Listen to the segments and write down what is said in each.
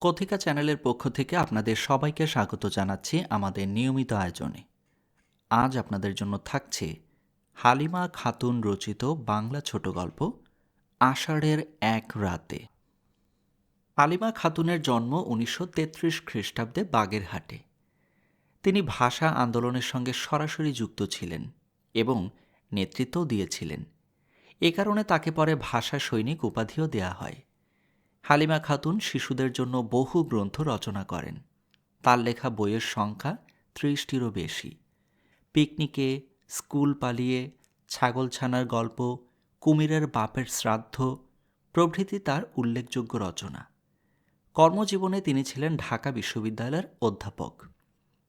কথিকা চ্যানেলের পক্ষ থেকে আপনাদের সবাইকে স্বাগত জানাচ্ছি আমাদের নিয়মিত আয়োজনে। আজ আপনাদের জন্য থাকছে হালিমা খাতুন রচিত বাংলা ছোট গল্প, আষাঢ়ের এক রাতে। হালিমা খাতুনের জন্ম উনিশশো তেত্রিশ খ্রিস্টাব্দে বাগেরহাটে। তিনি ভাষা আন্দোলনের সঙ্গে সরাসরি যুক্ত ছিলেন এবং নেতৃত্বও দিয়েছিলেন। এ কারণে তাকে পরে ভাষা সৈনিক উপাধিও দেয়া হয়। হালিমা খাতুন শিশুদের জন্য বহু গ্রন্থ রচনা করেন। তার লেখা বইয়ের সংখ্যা ত্রিশটিরও বেশি। পিকনিকে, স্কুল পালিয়ে, ছাগলছানার গল্প, কুমিরের বাপের শ্রাদ্ধ প্রভৃতি তার উল্লেখযোগ্য রচনা। কর্মজীবনে তিনি ছিলেন ঢাকা বিশ্ববিদ্যালয়ের অধ্যাপক।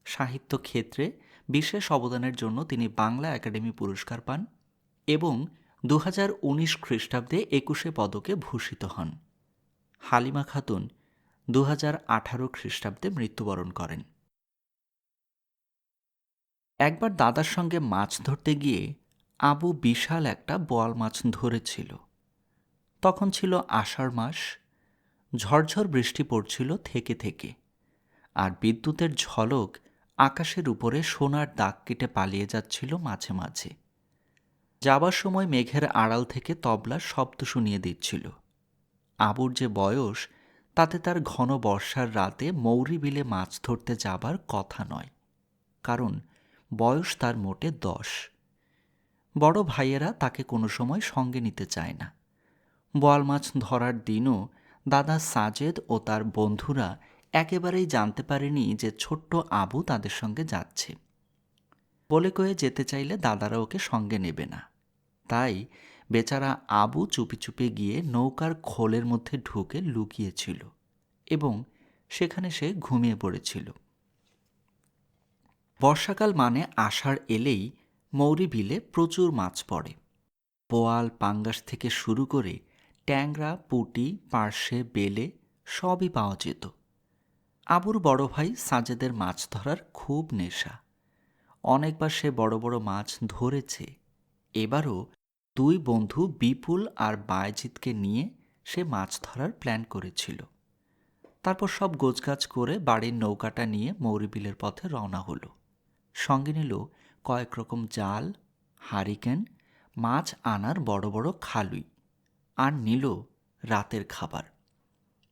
সাহিত্য ক্ষেত্রে বিশেষ অবদানের জন্য তিনি বাংলা একাডেমি পুরস্কার পান এবং দু হাজার উনিশ খ্রিস্টাব্দে একুশে পদকে ভূষিত হন। হালিমা খাতুন দু আঠারো খ্রিস্টাব্দে মৃত্যুবরণ করেন। একবার দাদার সঙ্গে মাছ ধরতে গিয়ে আবু বিশাল একটা বোয়াল মাছ ধরেছিল। তখন ছিল আষাঢ় মাস, ঝরঝর বৃষ্টি পড়ছিল থেকে থেকে, আর বিদ্যুতের ঝলক আকাশের উপরে সোনার দাগ কেটে পালিয়ে যাচ্ছিল মাঝে মাঝে। যাবার সময় মেঘের আড়াল থেকে তবলা শব্দ শুনিয়ে দিচ্ছিল। আবুর যে বয়স, তাতে তার ঘন বর্ষার রাতে মৌরি বিলে মাছ ধরতে যাবার কথা নয়, কারণ বয়স তার মোটে দশ। বড় ভাইয়েরা তাকে কোনো সময় সঙ্গে নিতে চায় না। বোয়াল মাছ ধরার দিনও দাদা সাজেদ ও তার বন্ধুরা একেবারেই জানতে পারেনি যে ছোট্ট আবু তাদের সঙ্গে যাচ্ছে। বলে কয়ে যেতে চাইলে দাদারা ওকে সঙ্গে নেবে না। তাই বেচারা আবু চুপি চুপি গিয়ে নৌকার খোলের মধ্যে ঢুকে লুকিয়েছিল এবং সেখানে সে ঘুমিয়ে পড়েছিল। বর্ষাকাল মানে আষাঢ় এলেই মৌরি বিলে প্রচুর মাছ পড়ে। পোয়াল, পাঙ্গাস থেকে শুরু করে ট্যাংরা, পুটি, পার্শে, বেলে সবই পাওয়া যেত। আবুর বড় ভাই সাজেদের মাছ ধরার খুব নেশা। অনেকবার সে বড় বড় মাছ ধরেছে। এবারও দুই বন্ধু বিপুল আর বায়জিৎকে নিয়ে সে মাছ ধরার প্ল্যান করেছিল। তারপর সব গোছগাছ করে বাড়ির নৌকাটা নিয়ে মৌরিবিলের পথে রওনা হলো। সঙ্গে নিল কয়েক রকম জাল, হারিকেন, মাছ আনার বড় বড় খালুই আর নিল রাতের খাবার।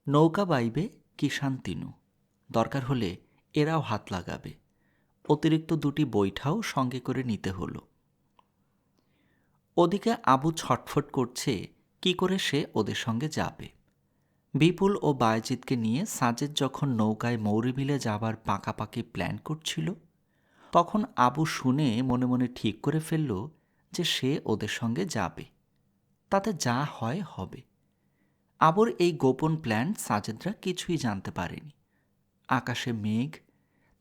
নৌকা বাইবে কিষান তিনু। দরকার হলে এরাও হাত লাগাবে। অতিরিক্ত দুটি বৈঠাও সঙ্গে করে নিতে হলো। ওদিকে আবু ছটফট করছে, কি করে সে ওদের সঙ্গে যাবে? বিপুল ও বায়জিৎকে নিয়ে সাজেদ যখন নৌকায় মৌরিবিলে যাবার পাকাপাকি প্ল্যান করছিল, তখন আবু শুনে মনে মনে ঠিক করে ফেলল যে সে ওদের সঙ্গে যাবে। তাতে যা হয় হবে। আবুর এই গোপন প্ল্যান সাজেদরা কিছুই জানতে পারেনি। আকাশে মেঘ,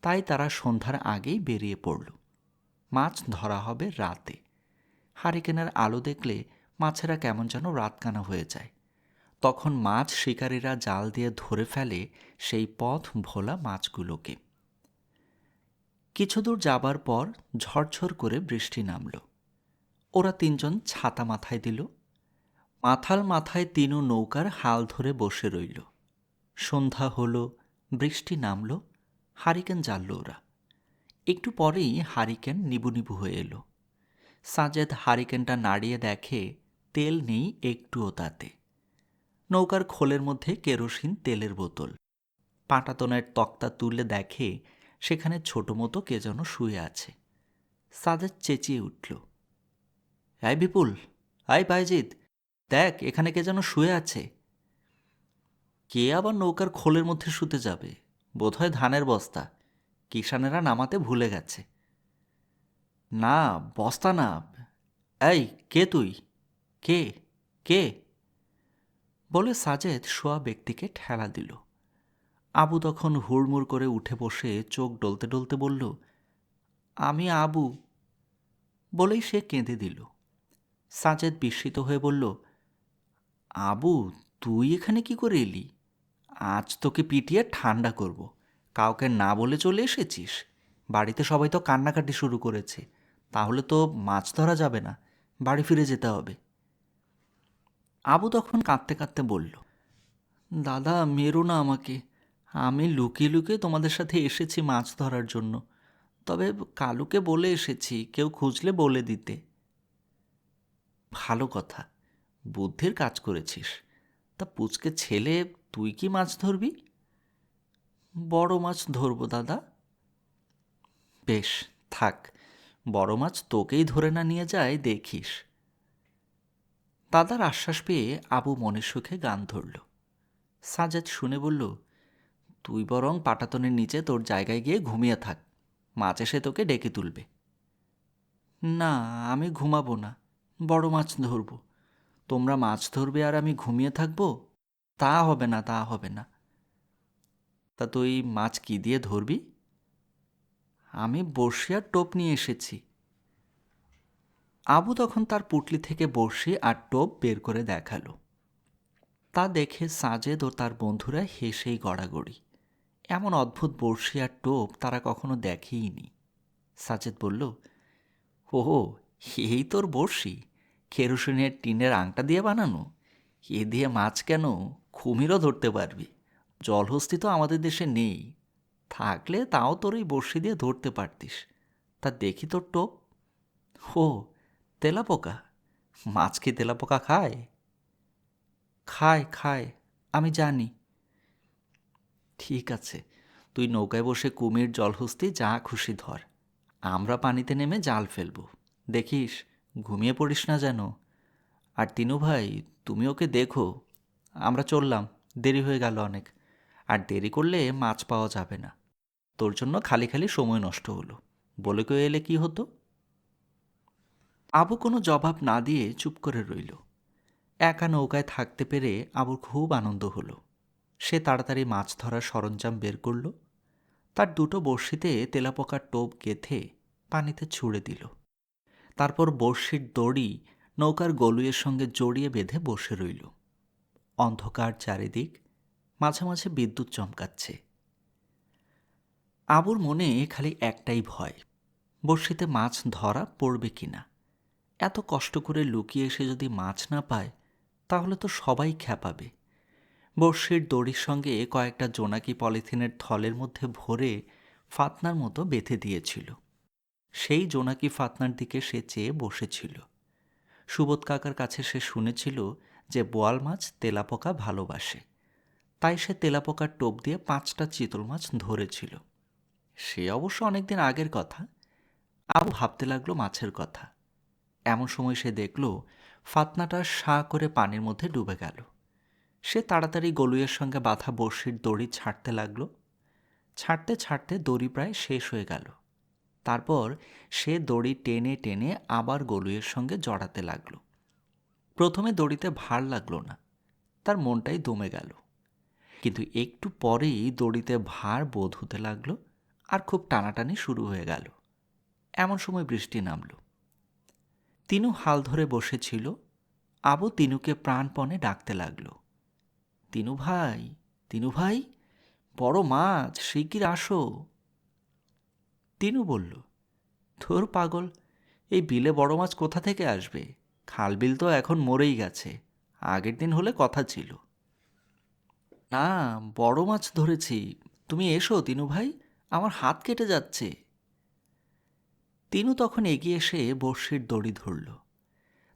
তাই তারা সন্ধ্যার আগেই বেরিয়ে পড়ল। মাছ ধরা হবে রাতে। হারিকেনের আলো দেখলে মাছেরা কেমন যেন রাতকানা হয়ে যায়। তখন মাছ শিকারীরা জাল দিয়ে ধরে ফেলে সেই পথ ভোলা মাছগুলোকে। কিছু দূর যাবার পর ঝরঝর করে বৃষ্টি নামল। ওরা তিনজন ছাতা মাথায় দিল। মাথাল মাথায় তিনু নৌকার হাল ধরে বসে রইল। সন্ধ্যা হলো, বৃষ্টি নামল, হারিকেন জ্বালল ওরা। একটু পরেই হারিকেন নিবু নিবু হয়ে এলো। সাজেদ হারিকেনটা নাড়িয়ে দেখে তেল নেই একটুও তাতে। নৌকার খোলের মধ্যে কেরোসিন তেলের বোতল। পাটাতনের তক্তা তুলে দেখে সেখানে ছোট মতো কে যেন শুয়ে আছে। সাজেদ চেঁচিয়ে উঠল আয় বিপুল আয় বাইজিৎ, দেখ, এখানে কে যেন শুয়ে আছে। কে আবার নৌকার খোলের মধ্যে শুতে যাবে? বোধহয় ধানের বস্তা। কিষানেরা নামাতে ভুলে গেছে। না, বস্তা না। এই, কে তুই? কে? কে? বলে সাজেদ শোয়া ব্যক্তিকে ঠেলা দিল। আবু তখন হুড়মুড় করে উঠে বসে চোখ ডলতে ডলতে বলল, আমি আবু। বলেই সে কেঁদে দিল। সাজেদ বিস্মিত হয়ে বলল, আবু, তুই এখানে কি করে এলি? আজ তোকে পিটিয়ে ঠান্ডা করব। কাউকে না বলে চলে এসেছিস। বাড়িতে সবাই তো কান্নাকাটি শুরু করেছে। তাহলে তো মাছ ধরা যাবে না, বাড়ি ফিরে যেতে হবে। আবু তখন কাঁদতে কাঁদতে বলল, দাদা, মেরো না আমাকে। আমি লুকিয়ে লুকিয়ে তোমাদের সাথে এসেছি মাছ ধরার জন্য। তবে কালুকে বলে এসেছি, কেউ খুঁজলে বলে দিতে। ভালো কথা, বুদ্ধির কাজ করেছিস। তা পুচকে ছেলে, তুই কি মাছ ধরবি? বড় মাছ ধরবো, দাদা। বেশ, থাক বড় মাছ তোকেই ধরে না নিয়ে যায়, দেখিস। দাদার আশ্বাস পেয়ে আবু মনের সুখে গান ধরল। সাজাদ শুনে বলল, তুই বরং পাটাতনের নিচে তোর জায়গায় গিয়ে ঘুমিয়ে থাক, মাছ এসে তোকে ডেকে তুলবে। না, আমি ঘুমাবো না, বড় মাছ ধরব। তোমরা মাছ ধরবে আর আমি ঘুমিয়ে থাকব, তা হবে না, তা হবে না। তা তুই মাছ কি দিয়ে ধরবি? আমি বড়শি আর টোপ নিয়ে এসেছি। আবু তখন তার পুটলি থেকে বড়শি আর টোপ বের করে দেখাল। তা দেখে সাজেদ ও তার বন্ধুরা হেসেই গড়াগড়ি। এমন অদ্ভুত বড়শি আর টোপ তারা কখনো দেখেইনি। সাজেদ বলল ও এই তোর বড়শি কেরোসিনের টিনের আংটা দিয়ে বানানো? এ দিয়ে মাছ কেন? কুমিরও ধরতে পারবি। জলহস্তি তো আমাদের দেশে নেই। থাকলে তাও তোর এই বড়শি দিয়ে ধরতে পারতিস। তা দেখি তোর টোপ। ও, তেলাপোকা। মাছ কি তেলাপোকা খায়? খায় খায়, আমি জানি। ঠিক আছে, তুই নৌকায় বসে কুমির, জলহস্তি, যা খুশি ধর। আমরা পানিতে নেমে জাল ফেলব। দেখিস, ঘুমিয়ে পড়িস না যেন। আর তিনু ভাই, তুমি ওকে দেখো। আমরা চললাম, দেরি হয়ে গেল অনেক। আর দেরি করলে মাছ পাওয়া যাবে না। তোর জন্য খালি খালি সময় নষ্ট হলো। বলে কেউ এলে কি হতো? আবু কোনো জবাব না দিয়ে চুপ করে রইল। একা নৌকায় থাকতে পেরে আবুর খুব আনন্দ হলো। সে তাড়াতাড়ি মাছ ধরার সরঞ্জাম বের করল। তার দুটো বড়শিতে তেলাপোকার টোপ গেথে পানিতে ছুঁড়ে দিল। তারপর বড়শির দড়ি নৌকার গলুয়ের সঙ্গে জড়িয়ে বেঁধে বসে রইল। অন্ধকার চারিদিক মাঝে মাঝে বিদ্যুৎ চমকাচ্ছে। আবুর মনে খালি একটাই ভয়, বড়শিতে মাছ ধরা পড়বে কি না এত কষ্ট করে লুকিয়ে এসে যদি মাছ না পায়, তাহলে তো সবাই খ্যাপাবে। বর্ষির দড়ির সঙ্গে কয়েকটা জোনাকি পলিথিনের থলের মধ্যে ভরে ফাতনার মতো বেঁধে দিয়েছিল। সেই জোনাকি ফাতনার দিকে সে চেয়ে বসেছিল। সুবোধ কাকার কাছে সে শুনেছিল যে বোয়াল মাছ তেলাপোকা ভালোবাসে। তাই সে তেলাপোকার টোপ দিয়ে পাঁচটা চিতল মাছ ধরেছিল। সে অবশ্য অনেকদিন আগের কথা, আবু ভাবতে লাগল মাছের কথা। এমন সময় সে দেখল, ফাতনাটা সা করে পানির মধ্যে ডুবে গেল। সে তাড়াতাড়ি গলুয়ের সঙ্গে বাঁধা বড়শির দড়ি ছাড়তে লাগল। ছাড়তে ছাড়তে দড়ি প্রায় শেষ হয়ে গেল। তারপর সে দড়ি টেনে টেনে আবার গলুয়ের সঙ্গে জড়াতে লাগল। প্রথমে দড়িতে ভার লাগল না, তার মনটাই দমে গেল। কিন্তু একটু পরেই দড়িতে ভার বোধ হতে লাগল আর খুব টানাটানি শুরু হয়ে গেল। এমন সময় বৃষ্টি নামল। তিনু হাল ধরে বসেছিল। আবু তিনুকে প্রাণপণে ডাকতে লাগল। তিনু ভাই তিনু ভাই, বড় মাছ, শিগগির আসো। তিনু বলল, ধর পাগল, এই বিলে বড় মাছ কোথা থেকে আসবে? খাল বিল তো এখন মরেই গেছে। আগের দিন হলে কথা ছিল। না, বড় মাছ ধরেছি। তুমি এসো তিনু ভাই আমার হাত কেটে যাচ্ছে। তিনু তখন এগিয়ে এসে বর্ষির দড়ি ধরল।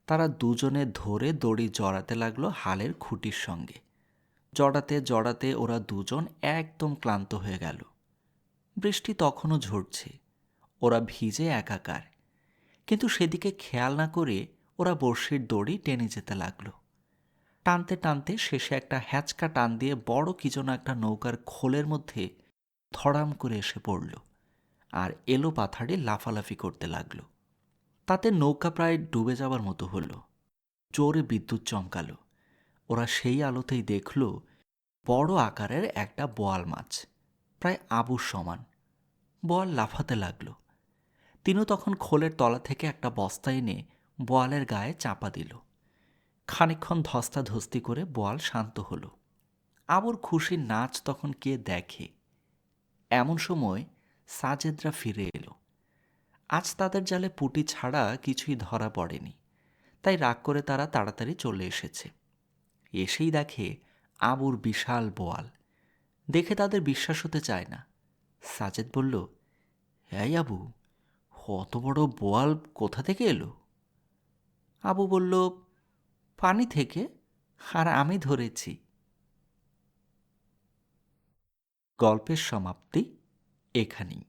তারা দুজনে ধরে দড়ি জড়াতে লাগল হালের খুঁটির সঙ্গে। জড়াতে জড়াতে ওরা দুজন একদম ক্লান্ত হয়ে গেল। বৃষ্টি তখনও ঝরছে। ওরা ভিজে একাকার। কিন্তু সেদিকে খেয়াল না করে ওরা বর্ষির দড়ি টেনে যেতে লাগল। টানতে টানতে শেষে একটা হ্যাচকা টান দিয়ে বড় কি যেন একটা নৌকার খোলের মধ্যে ধড়াম করে এসে পড়ল আর এলো পাথাড়ে লাফালাফি করতে লাগল। তাতে নৌকা প্রায় ডুবে যাবার মতো হলো। জোরে বিদ্যুৎ চমকালো। ওরা সেই আলোতেই দেখল বড় আকারের একটা বোয়াল মাছ, প্রায় আবুর সমান। বোয়াল লাফাতে লাগল। তিনু তখন খোলের তলা থেকে একটা বস্তা এনে বোয়ালের গায়ে চাপা দিল। খানিক্ষণ ধস্তাধস্তি করে বোয়াল শান্ত হলো। আবুর খুশির নাচ তখন কে দেখে? এমন সময় সাজেদরা ফিরে এলো। আজ তাদের জালে পুটি ছাড়া কিছুই ধরা পড়েনি, তাই রাগ করে তারা তাড়াতাড়ি চলে এসেছে। এসেই দেখে আবুর বিশাল বোয়াল। দেখে তাদের বিশ্বাস হতে চায় না। সাজেদ বলল, এই আবু অত বড় বোয়াল কোথা থেকে এলো? আবু বলল, পানি থেকে, আর আমি ধরেছি। গল্পের সমাপ্তি এখানেই।